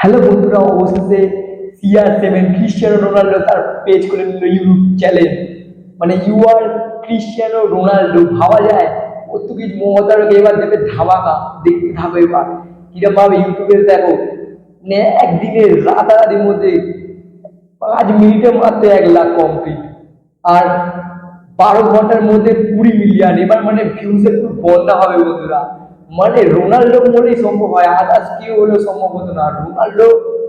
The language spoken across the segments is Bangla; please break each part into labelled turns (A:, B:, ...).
A: হ্যালো বন্ধুরা, অবশেষে সিআর সেভেন ক্রিশ্চিয়ানো রোনাল্ডো তার পেজ করে নিল ইউটিউব চ্যানেল মানে ইউ আর ক্রিশ্চিয়ানো রোনাল্ডো ভাবা যায়? পর্তুগিজ মমতারকে এবার দেবে ধামাকা, দেখতে থাকো এবার। কিরম ভাবে ইউটিউবে দেখো মানে একদিনে রাতারাতির মধ্যে পাঁচ মিনিটের মাত্র এক লাখ কমপ্লিট আর বারো ঘণ্টার মধ্যে কুড়ি মিলিয়ন এবার মানে ভিউজের পুরো বন্যা হবে বন্ধুরা। মানে রোনাল্ডো বলেই সম্ভব হয় আদার্স কেউ হলেও সম্ভব হতো না। রোনাল্ডো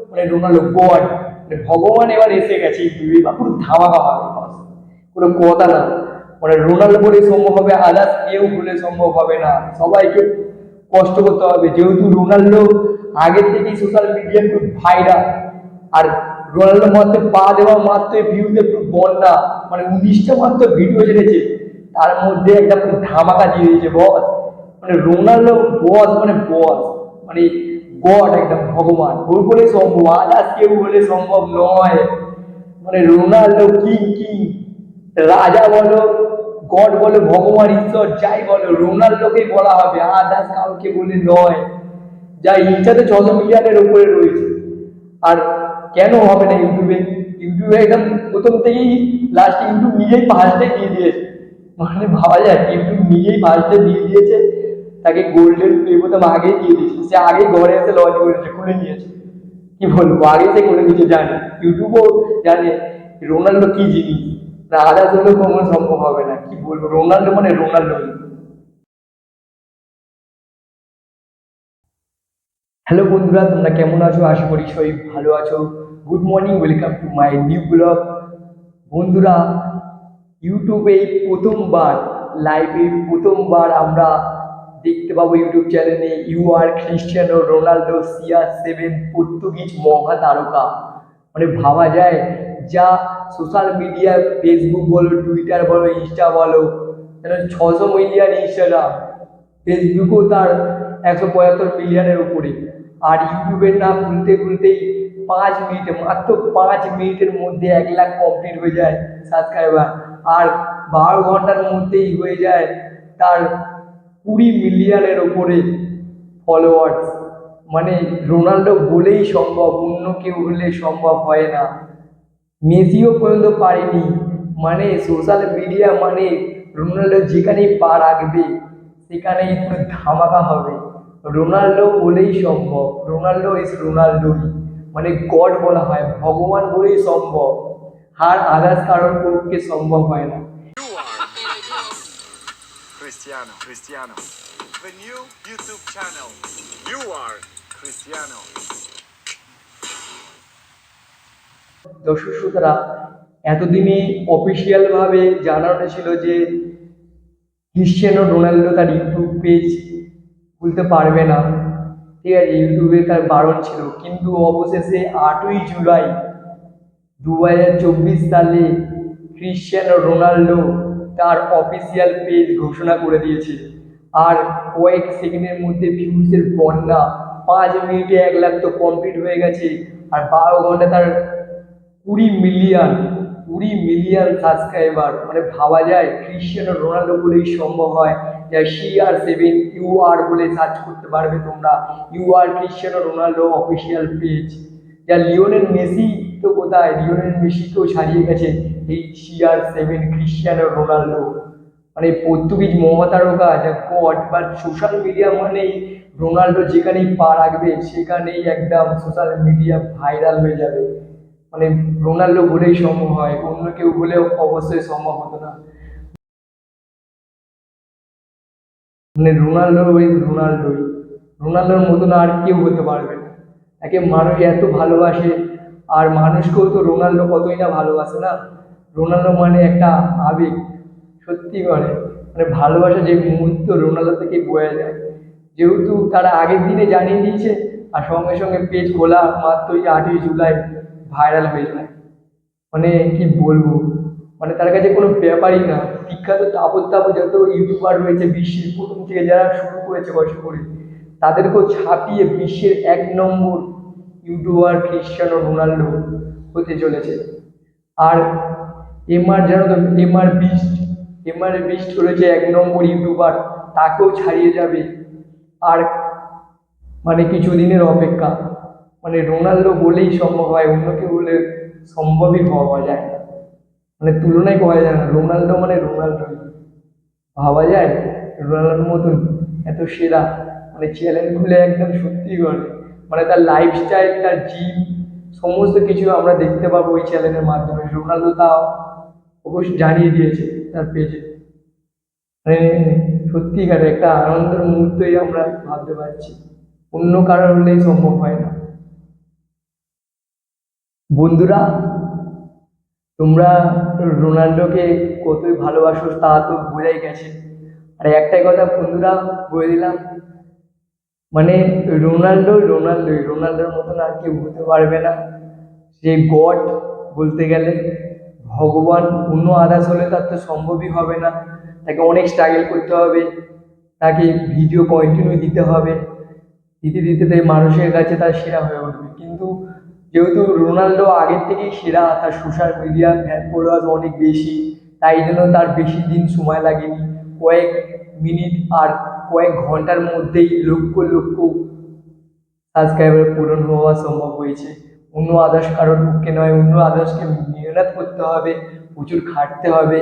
A: মানে রোনাল্ডো গড মানে ভগবান এবার এসে গেছে বা পুরো ধামাকা বাস। কোনো কথা না। মানে রোনাল্ডো বলেই সম্ভব হবে আদার্স কেউ বলে সম্ভব হবে না। সবাইকে কষ্ট করতে হবে। যেহেতু রোনাল্ডো আগের থেকেই সোশ্যাল মিডিয়া খুব ভাইরাল আর রোনাল্ডো মাত্র পা দেওয়া মাত্র ভিউতে পুরো বন্যা মানে উনিশটা মাত্র ভিডিও ছেড়েছে তার মধ্যে একটা পুরো ধামাকা দিয়ে দিয়েছে বস মানে রোনাল্ডো বস মানে বস মানে গড একদম ভগবান। ওর বলে সম্ভব আদার্স কেউ বলে সম্ভব নয়। মানে রোনাল্ডো কি কি রাজা বলো, গড বলো, ভগবান, ঈশ্বর, যাই বলো, রোনাল্ডোকেই বলা হবে আদার্স কাউকে বলে নয়। যা ইচ্ছাতে ছশো মিলিয়নের উপরে রয়েছে। আর কেন হবে না ইউটিউবে? ইউটিউবে একদম প্রথম থেকেই লাস্টে ইউটিউব নিজেই ফার্স্টে দিয়ে দিয়েছে। মানে ভাবা যায়, ইউটিউব নিজেই ফার্স্টে দিয়ে দিয়েছে। তাকে গোল্ডেন প্লে বোতাম আগেই দিয়ে দিয়েছে। সে আগে ঘরে এসে লঞ্চ করেছে, খুলে নিয়েছে। কি বলব? আগে সে করে নিয়েছে, জানে। ইউটিউবও জানে রোনাল্ডো কি জিনিস। না আদার্স হলেও কখনো সম্ভব হবে না। কি বলব? রোনাল্ডো মানে রোনাল্ডো। হ্যালো বন্ধুরা, তোমরা কেমন আছো? আশা করি সবাই ভালো আছো। Good morning welcome to my new blog বন্ধুরা ইউটিউবে প্রথমবার লাইভে প্রথমবার আমরা দেখতে পাবো ইউটিউব চ্যানেলে U R Cristiano Ronaldo CR seven Portuguese মহা তারকা মানে ভাবা যায়, যা সোশ্যাল মিডিয়া ফেসবুক বলো টুইটার বলো ইনস্টা বলো ছশো মিলিয়ন ইনস্টাগ্রাম ফেসবুকও তার একশো পঁয়াত্তর মিলিয়নের উপরে। আর ইউটিউবের নাম খুলতে খুলতেই পাঁচ মিনিটে মাত্র পাঁচ মিনিটের মধ্যে এক লাখ কমপ্লিট হয়ে যায় সাবস্ক্রাইবার আর বারো ঘণ্টার মধ্যেই হয়ে যায় তার কুড়ি মিলিয়নের ওপরে ফলোয়ার্স মানে রোনাল্ডো বলেই সম্ভব, অন্য কেউ হলে সম্ভব হয় না। মেসিও পর্যন্ত পারেনি। মানে সোশ্যাল মিডিয়া মানে রোনাল্ডো যেখানেই পা রাখবে, সেখানেই ধামাকা হবে। রোনাল্ডো বলেই সম্ভব। রোনাল্ডো ইজ রোনাল্ডোই মানে গড বলা হয়, ভগবান বলেই সম্ভব। আর আদার্স কারোর পক্ষে সম্ভব হয় না।
B: Cristiano, Cristiano. The new YouTube channel. You are Cristiano.
A: দর্শক শ্রোতারা এতদিনে অফিসিয়াল ভাবে জানানো ছিল যে ক্রিশ্চিয়ানো রোনাল্ডো তার ইউটিউব পেজ খুলতে পারবে না ঠিক আছে ইউটিউবে তার বারণ ছিল কিন্তু অবশেষে আটই জুলাই দু হাজার চব্বিশ সালে ক্রিশ্চিয়ানো রোনাল্ডো তার অফিসিয়াল পেজ ঘোষণা করে দিয়েছে। আর কয়েক সেকেন্ডের মধ্যে ভিউজের বন্যা, পাঁচ মিনিটে এক লাখ তো কমপ্লিট হয়ে গেছে। আর বারো ঘণ্টা তার কুড়ি মিলিয়ন কুড়ি মিলিয়ন সাবস্ক্রাইবার মানে ভাবা যায় ক্রিশ্চিয়ানো রোনাল্ডো বলেই সম্ভব হয় যা C R seven U R বলে সার্চ করতে পারবে তোমরা। U R Cristiano Ronaldo official page যা লিওনেল মেসি তো কোথায়? লিওনেল মেসিকেও ছাড়িয়ে গেছে। এই C R seven Cristiano Ronaldo মানে পর্তুগিজ মহাতারকা যা গড বা সোশ্যাল মিডিয়া মানেই রোনাল্ডো যেখানেই পা রাখবে, সেখানেই একদম সোশ্যাল মিডিয়া ভাইরাল হয়ে যাবে। মানে রোনাল্ডো বলেই সম্ভব হয়, অন্য কেউ বলেও অবশ্যই সম্ভব হতো না। মানে রোনাল্ডো ওই রোনাল্ডোই। রোনাল্ডোর মতন আর কেউ হতে পারবে না। একে মানুষ এত ভালোবাসে, আর মানুষকেও তো রোনাল্ডো কতই না ভালোবাসে না? রোনাল্ডো মানে একটা আবেগ, সত্যি করে। মানে ভালোবাসা যে মুহূর্ত রোনাল্ডো থেকে বয়ে যায়। যেহেতু তারা আগের দিনে জানিয়ে দিয়েছে, আর সঙ্গে সঙ্গে পেজ খোলা মাত্রই আটই জুলাই ভাইরাল হয়ে যায়। মানে কি বলব? মানে তার কাছে কোনো ব্যাপারই না। বিখ্যাত তাপর তাপর যত ইউটিউবার রয়েছে, বিশ্বের প্রথম থেকে যারা শুরু করেছে কষ্ট করে তাদেরকেও ছাপিয়ে বিশ্বের এক নম্বর ইউটিউবার ক্রিশ্চিয়ানো রোনাল্ডো হতে চলেছে। আর এমআর জানো তো এমআর বিস্ট এমআর বিস্ট রয়েছে এক নম্বর ইউটিউবার তাকেও ছাড়িয়ে যাবে। আর মানে কিছু দিনের অপেক্ষা। মানে রোনাল্ডো বলেই সম্ভব হয় অন্য কেউ বলে সম্ভবই হওয়া যায় না। মানে তুলনাই করা যায় না, রোনাল্ডো মানে রোনাল্ডো। ভাবা যায়? রোনাল্ডোর মতন এত সেরা মানে চ্যালেঞ্জ খুলে একদম সত্যি করে মানে তার লাইফস্টাইল তার জিম সমস্ত কিছু আমরা দেখতে পাবো ওই চ্যানেলের মাধ্যমে। রোনাল্ডো তাও অবশ্য জানিয়ে দিয়েছে তার পেজে। মানে সত্যিকার একটা আনন্দের মুহূর্তই আমরা ভাবতে পারছি। অন্য কারোর হলেই সম্ভব হয় না। বন্ধুরা, তোমরা রোনাল্ডোকে কতই ভালোবাসো তা তো বোঝাই গেছে। আর একটাই কথা বন্ধুরা, বলে দিলাম মানে রোনাল্ডো রোনাল্ডোই, রোনাল্ডোর মতন আর কেউ হতে পারবে না। যে গড বলতে গেলে ভগবান অন্য আদার্স হলে তার তো সম্ভবই হবে না। তাকে অনেক স্ট্রাগল করতে হবে। তাকে ভিডিও কন্টিনিউ দিতে হবে। দিতে দিতে তাই মানুষের কাছে তার সেরা হয়ে উঠবে। কিন্তু যেহেতু রোনাল্ডো আগের থেকেই সেরা, তার সোশ্যাল মিডিয়া ফ্যান ফলোয়ার্স অনেক বেশি, তাই জন্য তার বেশি দিন সময় লাগেনি। কয়েক মিনিট আর কয়েক ঘণ্টার মধ্যেই লক্ষ লক্ষ সাবস্ক্রাইবার পূরণ হওয়া সম্ভব হয়েছে। অন্য আদার্স কারোর পক্ষে নয়, অন্য আদার্সকে মেহনত করতে হবে, প্রচুর খাটতে হবে,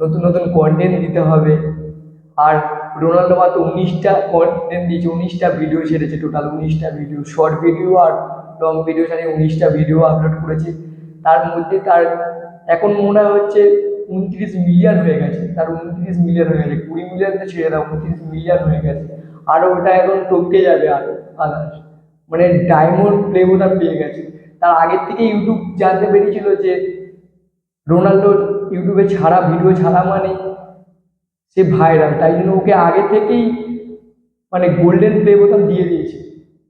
A: নতুন নতুন কন্টেন্ট দিতে হবে। আর রোনাল্ডো মাত্র উনিশটা কন্টেন্ট দিয়েছে, উনিশটা ভিডিও ছেড়েছে টোটাল উনিশটা ভিডিও শর্ট ভিডিও আর লং ভিডিও ছাড়িয়ে উনিশটা ভিডিও আপলোড করেছে। তার মধ্যে তার, এখন মনে হচ্ছে উনত্রিশ মিলিয়ন হয়ে গেছে, তার উনত্রিশ মিলিয়ন হয়ে গেছে, কুড়ি মিলিয়ন তো ছেড়ে দাও, উনত্রিশ মিলিয়ন হয়ে গেছে। আরও ওটা এখন টপকে যাবে আরও আদার্স। মানে ডায়মন্ড প্লে পেয়ে গেছে। তার আগের থেকে ইউটিউব জানতে পেরেছিল যে রোনাল্ডোর ইউটিউবে ছাড়া ভিডিও ছাড়া মানে সে ভাইরাল তাই জন্য ওকে আগে থেকেই মানে গোল্ডেন প্লে বোতাম দিয়ে দিয়েছে।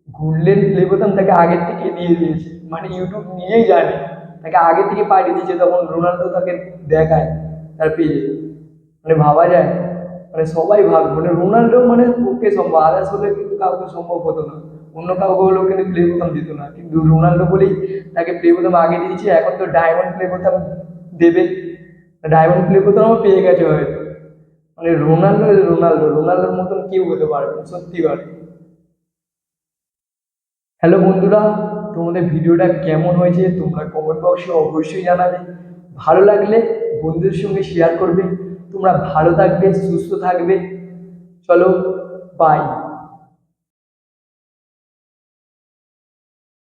A: গোল্ডেন প্লে বোতাম তাকে আগের থেকে দিয়ে দিয়েছে। মানে ইউটিউব নিজেই জানে, তাকে আগে থেকে পাঠিয়ে দিয়েছে তখন রোনাল্ডো তাকে দেখায়, তার পেজে মানে ভাবা যায় মানে সবাই ভাবে মানে রোনাল্ডো মানে ওকে সম্ভব আদার্স হলে কিন্তু কাউকে সম্ভব হতো না। অন্য কাউকে হলেও কিন্তু প্লে বোতাম দিত না। কিন্তু রোনাল্ডো বলেই তাকে প্লে বোতাম আগে দিয়েছে, এখন তো ডায়মন্ড প্লে বোতাম দেবে। ডায়মন্ড প্লে বোতামও পেয়ে গেছে হয়তো। মানে রোনাল্ডো রোনাল্ডো, রোনাল্ডোর মতন কেউ হতে পারবে না, সত্যিকার। হ্যালো বন্ধুরা, তোমাদের ভিডিওটা কেমন হয়েছে তোমরা কমেন্ট বক্সে অবশ্যই জানাবে। ভালো লাগলে বন্ধুদের সঙ্গে শেয়ার করবে। তোমরা ভালো থাকবে, সুস্থ থাকবে। চলো বাই